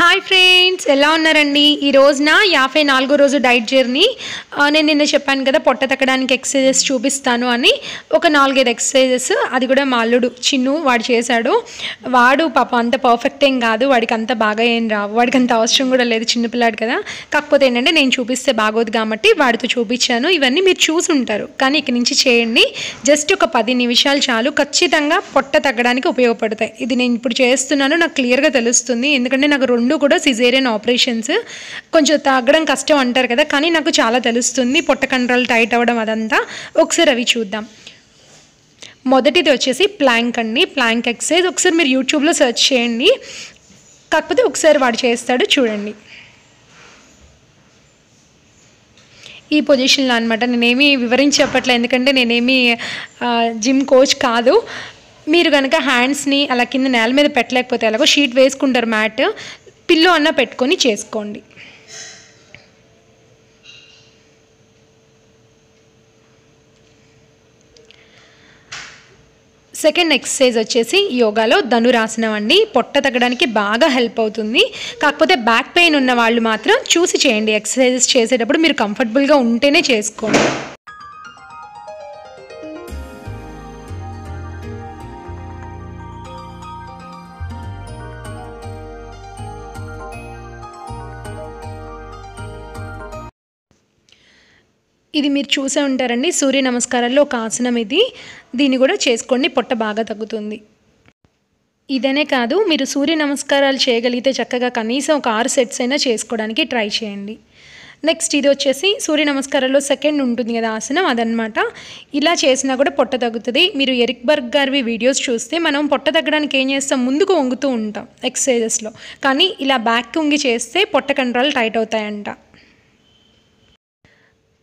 Hi friends ఎలా ఉన్నారండి? ఈ రోజున యాభై నాలుగో రోజు డైట్ జర్నీ నేను నిన్న చెప్పాను కదా పొట్ట తగ్గడానికి ఎక్సర్సైజెస్ చూపిస్తాను అని. ఒక నాలుగైదు ఎక్సర్సైజెస్ అది కూడా మా అల్లుడు చిన్ను వాడు చేశాడు. వాడు పాప అంత పర్ఫెక్ట్ ఏం కాదు వాడికి అంత బాగా ఏం రావు వాడికి అంత అవసరం కూడా లేదు చిన్నపిల్లాడు కదా. కాకపోతే ఏంటంటే నేను చూపిస్తే బాగోదు కాబట్టి వాడితో చూపించాను. ఇవన్నీ మీరు చూసి ఉంటారు. కానీ ఇక నుంచి చేయండి. జస్ట్ ఒక పది నిమిషాలు చాలు. ఖచ్చితంగా పొట్ట తగ్గడానికి ఉపయోగపడతాయి. ఇది నేను ఇప్పుడు చేస్తున్నాను నాకు క్లియర్గా తెలుస్తుంది. ఎందుకంటే నాకు రెండు కూడా సిజేరియన్ ఆపరేషన్స్ కొంచెం తగ్గడం కష్టం అంటారు కదా కానీ నాకు చాలా తెలుస్తుంది పొట్ట కంట్రోల్ టైట్ అవ్వడం అదంతా. ఒకసారి అవి చూద్దాం. మొదటిది వచ్చేసి ప్లాంక్ అండి. ప్లాంక్ ఎక్సర్సైజ్ ఒకసారి మీరు యూట్యూబ్లో సెర్చ్ చేయండి. కాకపోతే ఒకసారి వాడు చేస్తాడు చూడండి. ఈ పొజిషన్లో అనమాట నేనేమి వివరించి చెప్పట్లేదు ఎందుకంటే నేనేమి జిమ్ కోచ్ కాదు. మీరు కనుక హ్యాండ్స్ని అలా కింద నేల మీద పెట్టలేకపోతే ఎలాగో షీట్ వేసుకుంటారు మ్యాట్ పిల్లో అన్న పెట్టుకొని చేసుకోండి. సెకండ్ ఎక్సర్సైజ్ వచ్చేసి యోగాలో ధనురాసనం అండి పొట్ట తగ్గడానికి బాగా హెల్ప్ అవుతుంది. కాకపోతే బ్యాక్ పెయిన్ ఉన్న వాళ్ళు మాత్రం చూసి చేయండి. ఎక్సర్సైజెస్ చేసేటప్పుడు మీరు కంఫర్టబుల్గా ఉంటేనే చేసుకోండి. ఇది మీరు చూసే ఉంటారండి సూర్య నమస్కారాల్లో ఒక ఆసనం ఇది. దీన్ని కూడా చేసుకోండి పొట్ట బాగా తగ్గుతుంది. ఇదనే కాదు మీరు సూర్య నమస్కారాలు చేయగలిగితే చక్కగా కనీసం ఒక ఆరు సెట్స్ అయినా చేసుకోవడానికి ట్రై చేయండి. నెక్స్ట్ ఇది వచ్చేసి సూర్య నమస్కారాల్లో సెకండ్ ఉంటుంది కదా ఆసనం అదనమాట. ఇలా చేసినా కూడా పొట్ట తగ్గుతుంది. మీరు ఎరిక్ బర్గ్ గారివి వీడియోస్ చూస్తే మనం పొట్ట తగ్గడానికి ఏం చేస్తాం? ముందుకు వంగుతూ ఉంటాం ఎక్సర్సైజెస్లో. కానీ ఇలా బ్యాక్ వంగి చేస్తే పొట్ట కంట్రోల్ టైట్ అవుతాయంట.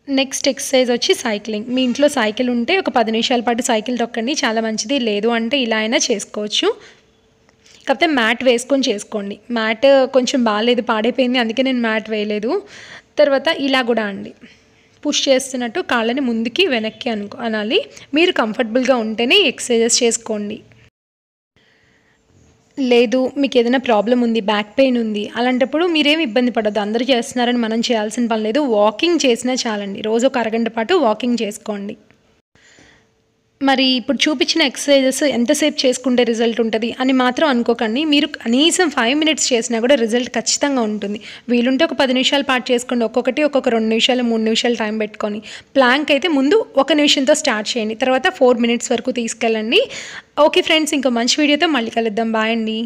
నెక్స్ట్ ఎక్సర్సైజ్ వచ్చి సైక్లింగ్. మీ ఇంట్లో సైకిల్ ఉంటే ఒక పది నిమిషాల పాటు సైకిల్ తొక్కండి చాలా మంచిది. లేదు అంటే ఇలా అయినా చేసుకోవచ్చు. కాకపోతే మ్యాట్ వేసుకొని చేసుకోండి. మ్యాట్ కొంచెం బాగాలేదు పాడైపోయింది అందుకే నేను మ్యాట్ వేయలేదు. తర్వాత ఇలా కూడా అండి. పుష్ చేస్తున్నట్టు కాళ్ళని ముందుకి వెనక్కి అనుకో అనాలి. మీరు కంఫర్టబుల్గా ఉంటేనే ఎక్సర్సైజెస్ చేసుకోండి. లేదు మీకు ఏదైనా ప్రాబ్లం ఉంది బ్యాక్ పెయిన్ ఉంది అలాంటప్పుడు మీరేం ఇబ్బంది పడద్దు. అందరూ చేస్తున్నారని మనం చేయాల్సిన పని లేదు. వాకింగ్ చేసినా చాలండి. రోజు ఒక అరగంట పాటు వాకింగ్ చేసుకోండి. మరి ఇప్పుడు చూపించిన ఎక్సర్సైజెస్ ఎంతసేపు చేసుకుంటే రిజల్ట్ ఉంటుంది అని మాత్రం అనుకోకండి. మీరు కనీసం ఫైవ్ మినిట్స్ చేసినా కూడా రిజల్ట్ ఖచ్చితంగా ఉంటుంది. వీలుంటే ఒక పది నిమిషాలు పాటు చేసుకోండి. ఒక్కొక్కటి ఒక్కొక్క రెండు నిమిషాలు మూడు నిమిషాలు టైం పెట్టుకొని. ప్లాంక్ అయితే ముందు ఒక నిమిషంతో స్టార్ట్ చేయండి. తర్వాత ఫోర్ మినిట్స్ వరకు తీసుకెళ్ళండి. ఓకే ఫ్రెండ్స్ ఇంకో మంచి వీడియోతో మళ్ళీ కలుద్దాం. బాయ్ అండి.